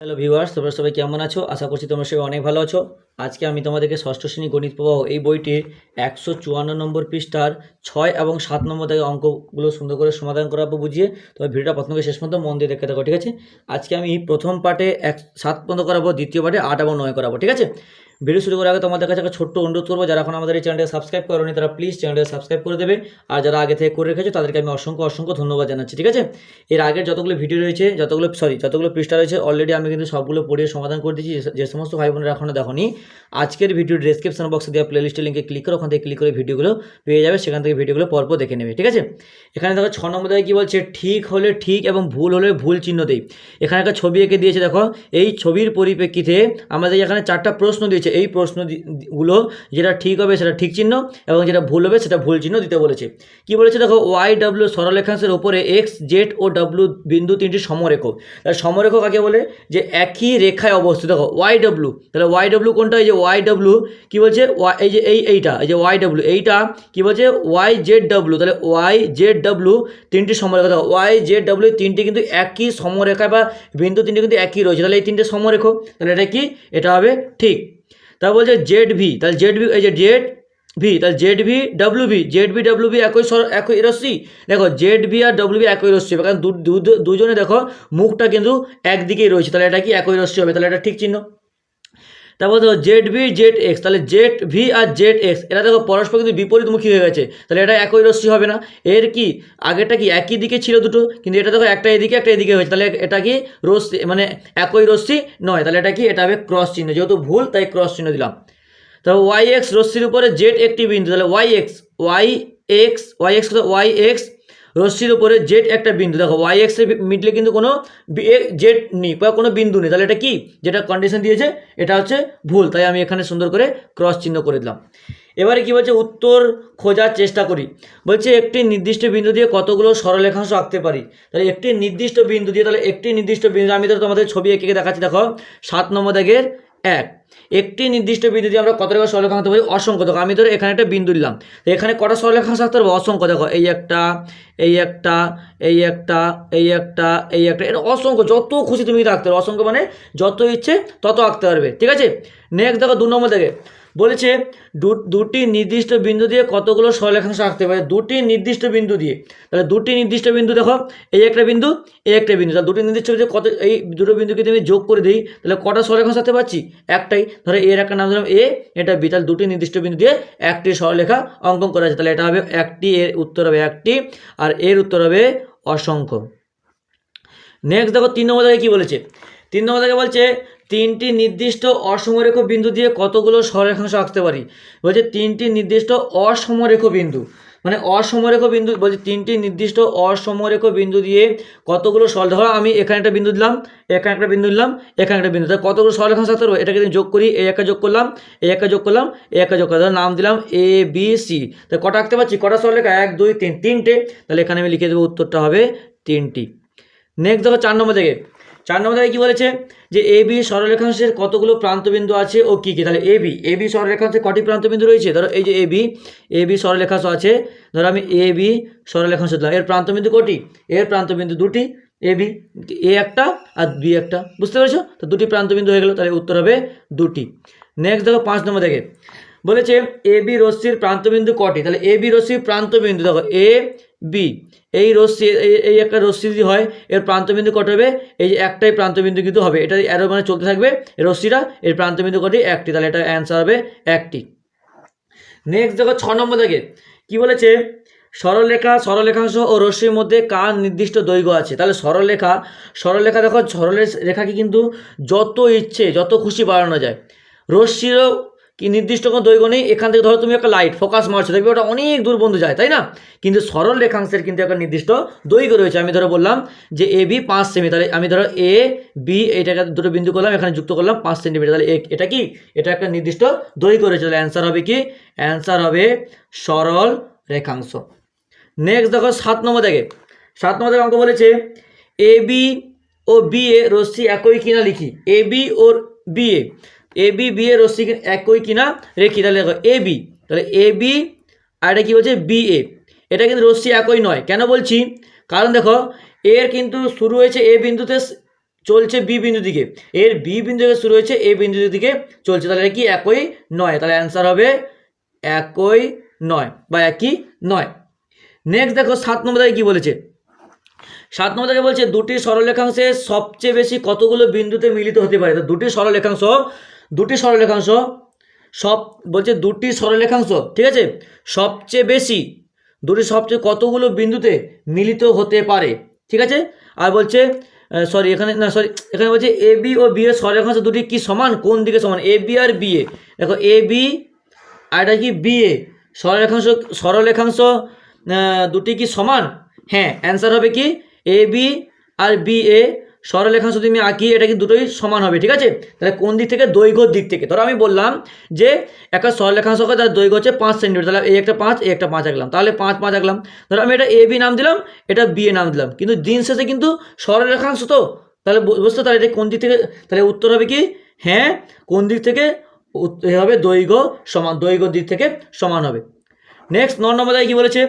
Hello viewers তোমরা সবাই কেমন আছো? আশা করছি তোমরা সবাই অনেক ভালো আছো। আজকে আমি তোমাদেরকে ষষ্ঠ শ্রেণি গণিত প্রবাহ এই বইটির একশো চুয়ান্ন নম্বর পৃষ্ঠার ছয় এবং সাত নম্বর থেকে অঙ্কগুলো সুন্দর করে সমাধান করাবো বুঝিয়ে তবে ভিডিওটা প্রথম শেষ পর্যন্ত মন দিয়ে দেখতে থাকো, ঠিক আছে? আজকে আমি প্রথম পার্টে এক সাত পর্যন্ত করাবো, দ্বিতীয় পার্টে আট এবং নয় করাবো, ঠিক আছে? ভিডিও শুরু করার আগে তোমাদের কাছে একটা ছোট্ট অনুরোধ করব, যারা এখন আমাদের এই চ্যানেলটা সাবস্ক্রাইব করোনি তারা প্লিজ চ্যানেলটা সাবস্ক্রাইব করে দেবে। আর যারা আগে থেকে করে রেখেছো, তাদেরকে আমি অসংখ্য অসংখ্য ধন্যবাদ জানাচ্ছি, ঠিক আছে? এর আগের যতগুলো ভিডিও রয়েছে, যতগুলো সরি যতগুলো পৃষ্ঠা রয়েছে অলরেডি আমি কিন্তু সবগুলো পড়িয়ে সমাধান করে দিচ্ছি যে- সমস্ত ভাই বোনেরা এখনও দেখনি, আজকের ভিডিও ডিসক্রিপশন বক্সে দেওয়া প্লেলিস্টের লিঙ্কে ক্লিক করে, ওখান থেকে ক্লিক করে ভিডিওগুলো পেয়ে যাবে, সেখান থেকে ভিডিওগুলো পরপর দেখে নেবে, ঠিক আছে? এখানে দেখো ছ নম্বর কী বলছে, ঠিক হলে ঠিক এবং ভুল হলে ভুল চিহ্ন দেই। এখানে একটা ছবি এঁকে দিয়েছে, দেখো, এই ছবির পরিপ্রেক্ষিতে আমাদের এখানে চারটা প্রশ্ন দিয়েছে। এই প্রশ্ন দি- দি- যেটা ঠিক হবে সেটা ঠিক চিহ্ন এবং যেটা ভুল হবে সেটা ভুল চিহ্ন দিতে বলেছে। কি বলেছে দেখো? ওয়াই ডাব্লিউ সরলেখাংশের ওপরে এক্স জেড ও ডাব্লিউ বিন্দু তিনটি সমরেখ। তাহলে সমরেখ কাকে বলে? যে একই রেখায় অবস্থিত। দেখো ওয়াই ডাব্লিউ তাহলে ওয়াই ডাব্লিউ কোনটা? এই যে ওয়াই ডাব্লিউ কী বলছে? এই যে এই, এইটা, এই যে ওয়াই ডাব্লিউ এইটা কী বলছে? ওয়াই জেড ডাব্লিউ তাহলে ওয়াই জেড ডাব্লিউ তিনটি সমরেখা। দেখো ওয়াই জেড ডাব্লিউ তিনটি কিন্তু একই সমরেখা বা বিন্দু তিনটি কিন্তু একই রয়েছে। তাহলে এই তিনটে সমরেখ, তাহলে এটা কি? এটা হবে ঠিক। তা বলছে জেড ভি, তাহলে জেড ভি, এই যে জেড ভি, তাহলে Z V W V, Z V W V একই একই রশ্মি দেখো, জেড ভি আর ডাব্লু ভি একই রশ্মি হবে, কারণ দুজনে দেখো, মুখটা কিন্তু একদিকেই রয়েছে, তাহলে এটা কি একই রশ্মি হবে? তাহলে এটা ঠিক চিহ্ন। তারপর দেখো জেড ভি জেড এক্স তাহলে জেড ভি আর জেড এক্স এটা দেখো পরস্পর কিন্তু বিপরীতমুখী হয়ে গেছে। তাহলে এটা একই রশ্মি হবে না। এর কি? আগেরটা কি একই দিকে ছিল দুটো? কিন্তু এটা দেখো একটা এদিকে একটা এদিকে হয়েছে। তাহলে এটা কি রশ্মি মানে একই রশ্মি নয়। তাহলে এটা কি? এটা হবে ক্রস চিহ্ন। যেহেতু ভুল, তাই ক্রস চিহ্ন দিলাম। তাহলে ওয়াই এক্স রশ্মির উপরে জেড একটি বিন্দু। তাহলে Y X Y X Y X Y X রশ্মির উপরে জেড একটা বিন্দু। দেখো ওয়াই এক্সের মিডলে কিন্তু কোনো জেড নেই বা কোনো বিন্দু নেই। তাহলে এটা কি? যেটা কন্ডিশন দিয়েছে, এটা হচ্ছে ভুল। তাই আমি এখানে সুন্দর করে ক্রস চিহ্ন করে দিলাম। এবারে কি বলছে? উত্তর খোঁজার চেষ্টা করি। বলছে, একটি নির্দিষ্ট বিন্দু দিয়ে কতগুলো সরলরেখাংশ আঁকতে পারি? তাহলে একটি নির্দিষ্ট বিন্দু দিয়ে, তাহলে একটি নির্দিষ্ট বিন্দু আমি তো তোমাদের ছবি এঁকে এঁকে দেখাচ্ছি। দেখো, সাত নম্বর দাগের এক। একটি নির্দিষ্ট বিন্দু দিয়ে আমরা কত টাকা সরলরেখা আঁকতে পারি? অসংখ্য। দেখো, আমি ধরো এখানে একটা বিন্দু দিলাম এখানে কটা সরলরেখা আঁকতে পারব? অসংখ্য। দেখো, এই একটা এই একটা এই একটা এই একটা এই একটা, এটা অসংখ্য। যত খুশি তুমি আঁকতে পারবে অসংখ্য মানে যত ইচ্ছে তত আঁকতে পারবে। ঠিক আছে? নেক্সট দেখো, দু নম্বর দেখে। বলেছে দুটি নির্দিষ্ট বিন্দু দিয়ে কতগুলো সরলরেখাংশ আঁকতে পারে? দুটি নির্দিষ্ট বিন্দু দিয়ে। তাহলে দুটি নির্দিষ্ট বিন্দু দেখো, এই একটা বিন্দু, এই একটা বিন্দু। তাহলে দুটি নির্দিষ্ট বিন্দু কত, এই দুটো বিন্দুকে তুমি যোগ করে দিই, তাহলে কটা সরলরেখাংশ আঁকতে পারছি? একটাই। ধরো এর একটা নাম দিলাম এ, এটা বি। তাহলে দুটি নির্দিষ্ট বিন্দু দিয়ে একটি সরলরেখা অঙ্কন করা আছে। তাহলে এটা হবে একটি, এর উত্তর হবে একটি, আর এর উত্তর হবে অসংখ্য। নেক্সট দেখো, তিন নম্বর দাগে কী বলেছে? তিন নম্বর দাগে বলছে তিনটি নির্দিষ্ট অসমরেখ বিন্দু দিয়ে কতগুলো সরলরেখাংশ আঁকতে পারি? বলছে তিনটি নির্দিষ্ট অসমরেখ বিন্দু মানে অসমরেখ বিন্দু বলছে তিনটি নির্দিষ্ট অসমরেখ বিন্দু দিয়ে কতগুলো সরল ধরো আমি এখানে একটা বিন্দু দিলাম, এখানে একটা বিন্দু দিলাম এখানে একটা বিন্দু তাহলে কতগুলো সরলরেখাংশ আঁকতে পারব? এটাকে যোগ করি, এই একা যোগ করলাম, এই একটা যোগ করলাম, এই একা যোগ করলাম। নাম দিলাম এ বি সি তাহলে কটা আঁকতে পারছি? কটা সরলরেখা এক, দুই, তিন, তিনটে। তাহলে এখানে আমি লিখে দেবো উত্তরটা হবে তিনটি। নেক্সট দেখো চার নম্বর থেকে। চার নম্বর থেকে কী বলেছে? যে এ বি সরলরেখাংশের কতগুলো প্রান্তবিন্দু আছে ও কী কী? তাহলে এ বি এ বি সরলরেখাংশের কটি প্রান্তবিন্দু রয়েছে? ধরো এই যে এ বি এ বি সরলরেখাংশ আছে। ধরো আমি এ বি সরলরেখাংশ দিলাম। এর প্রান্তবিন্দু কটি? এর প্রান্তবিন্দু দুটি এ বি এ একটা আর বি একটা। বুঝতে পেরেছ? তো দুটি প্রান্তবিন্দু হয়ে গেল, তাহলে উত্তর হবে দুটি। নেক্সট দেখো পাঁচ নম্বর দেখে। বলেছে এ বি রশ্মির প্রান্তবিন্দু কটি? তাহলে এ বি রশ্মির প্রান্তবিন্দু, দেখো এ বি এই রশ্মি, এই- একটা রশ্মি যদি হয়, এর প্রান্তবিন্দু কত হবে? এই যে একটাই প্রান্তবিন্দু কিন্তু হবে। এটা অ্যারো মানে চলতে থাকবে রশ্মিটা, এর প্রান্তবিন্দু কটি একটি। তাহলে এটা অ্যান্সার হবে একটি। নেক্সট দেখো ছ নম্বর থেকে কি বলেছে? সরলরেখা, সরলরেখাংশ ও রশ্মির মধ্যে কার নির্দিষ্ট দৈর্ঘ্য আছে? তাহলে সরলরেখা সরলরেখা দেখো, সরলের রেখাকে কিন্তু যত ইচ্ছে, যত খুশি বাড়ানো যায়। রশ্মিরও কি নির্দিষ্ট কোনো দৈর্ঘ্য নেই, এখান থেকে ধরো তুমি একটা লাইট ফোকাস মারছো, দেখবে ওটা অনেক দূর বন্ধু যায়, তাই না? কিন্তু সরল রেখাংশের কিন্তু একটা নির্দিষ্ট দৈর্ঘ্য রয়েছে। আমি ধরো বললাম যে এ বি পাঁচ সেমি, তাহলে আমি ধরো এ বি এইটাকে দুটো বিন্দু করলাম, এখানে যুক্ত করলাম পাঁচ সেন্টিমিটার তাহলে এটা কি? এটা একটা নির্দিষ্ট দৈর্ঘ্য রয়েছে, তাহলে অ্যান্সার হবে কি? অ্যান্সার হবে সরল রেখাংশ। নেক্সট দেখো সাত নম্বর দেখে। সাত নম্বর দেখে অঙ্ক বলেছে এ বি ও বি এ রশ্মি একই কিনা লিখি? A B O B A. A B B A রশ্মি একই কিনা রেখি, তাহলে দেখো এ বি তাহলে এ বি আর এটা কী বলছে? বি এ এটা কিন্তু রশ্মি একই নয়। কেন বলছি? কারণ দেখো, এর কিন্তু শুরু হয়েছে এ বিন্দুতে, চলছে বি বিন্দু দিকে। এর বি বিন্দু থেকে শুরু হয়েছে এ বিন্দু দিকে চলছে, তাহলে এটা কি একই নয়? তাহলে অ্যান্সার হবে একই নয় বা একই নয়। নেক্সট দেখো, সাত নম্বর দাগে কী বলেছে? সাত নম্বর দাগে বলছে, দুটি সরলরেখাংশে সবচেয়ে বেশি কতগুলো বিন্দুতে মিলিত হতে পারে? তো দুটি সরলরেখাংশ দুটি সরলরেখাংশ, সব বলছে দুটি সরলরেখাংশ, ঠিক আছে? সবচেয়ে বেশি দুটি সবচেয়ে কতগুলো বিন্দুতে মিলিত হতে পারে, ঠিক আছে? আর বলছে সরি এখানে, না সরি এখানে বলছে এ বি ও বি এর সরলরেখাংশ দুটি কি সমান? কোন দিকে সমান? এ বি আর বি এ। দেখো এ বি আর এটা কি বি এ? সরলরেখাংশ সরলরেখাংশ দুটি কি সমান? হ্যাঁ অ্যান্সার হবে কি? এ বি আর বি এ সরলরেখাংশ যদি আমি আঁকি, এটা কি দুটোই সমান হবে, ঠিক আছে? তাহলে কোন দিক থেকে? দৈর্ঘ্যর দিক থেকে। ধরো আমি বললাম যে একটা সরলরেখাংশ হয় তার দৈর্ঘ্য হচ্ছে পাঁচ সেন্টিমিটার, তাহলে এই একটা পাঁচ, এই একটা পাঁচ আঁকলাম। তাহলে পাঁচ পাঁচ আঁকলাম। ধরো আমি এটা এ বি নাম দিলাম, এটা বি এ নাম দিলাম। কিন্তু দিন শেষে কিন্তু সরলরেখাংশ তো? তাহলে বুঝতে তাহলে এটা কোন দিক থেকে? তাহলে উত্তর হবে কি? হ্যাঁ কোন দিক থেকে? হবে দৈর্ঘ্য সমান দৈর্ঘ্যর দিক থেকে সমান হবে। নেক্সট ন নম্বর কী বলেছে?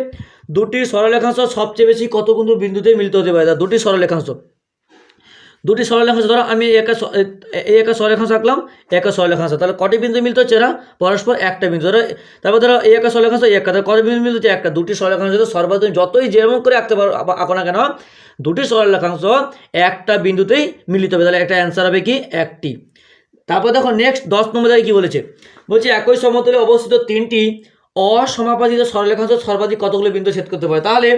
দুটি সরলরেখাংশ সবচেয়ে বেশি কত কিন্তু বিন্দুতে মিলিত হতে পারে? দুটি সরলরেখাংশ দুটি সরলরেখাংশ ধরো আমি একা এই একটা সরলরেখাংশ আঁকলাম, একা সরলরেখাংশ তাহলে কটি বিন্দু মিলতে হচ্ছে এরা? পরস্পর একটা বিন্দু। ধরো, তারপর ধরো এই একটা সরলরেখাংশ এই একটা তাহলে কত বিন্দু মিলতে হচ্ছে একটা? দুটি সরলরেখাংশ যদি সর্বাধিক যতই যেরকম করে আঁকতে পারো আঁকো না কেন, দুটি সরলরেখাংশ একটা বিন্দুতেই মিলিত হবে। তাহলে একটা অ্যান্সার হবে কি? একটি। তারপর দেখো নেক্সট দশ নম্বর দাগে কী বলেছে? বলছে একই সমতলে অবস্থিত তিনটি অসমাপাদিত সরলরেখাংশ সর্বাধিক কতগুলো বিন্দু ছেদ করতে পারে? তাহলে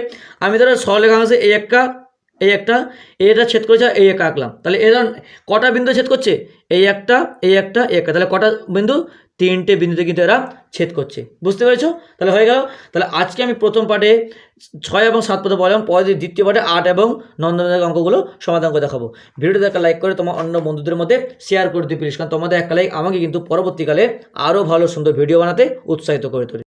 আমি ধরো সরলরেখাংশে এই একটা এই একটা এটা ছেদ করেছে এই একটা আঁকলাম। তাহলে এরা কটা বিন্দু ছেদ করছে? এই একটা এই একটা একটা। তাহলে কটা বিন্দু? তিনটে বিন্দুতে কিন্তু এরা ছেদ করছে। বুঝতে পেরেছ? তাহলে হয়ে গেল। তাহলে আজকে আমি প্রথম পার্টে ছয় এবং সাত পদে বললাম পরে দ্বিতীয় পার্টে আট এবং নন্দনের অঙ্কগুলো সমাধান করে দেখাবো। ভিডিওটা একটা লাইক করে তোমার অন্য বন্ধুদের মধ্যে শেয়ার করে দিতে প্লিজ কারণ তোমাদের একটা লাইক আমাকে কিন্তু পরবর্তীকালে আরও ভালো সুন্দর ভিডিও বানাতে উৎসাহিত করে তোলে।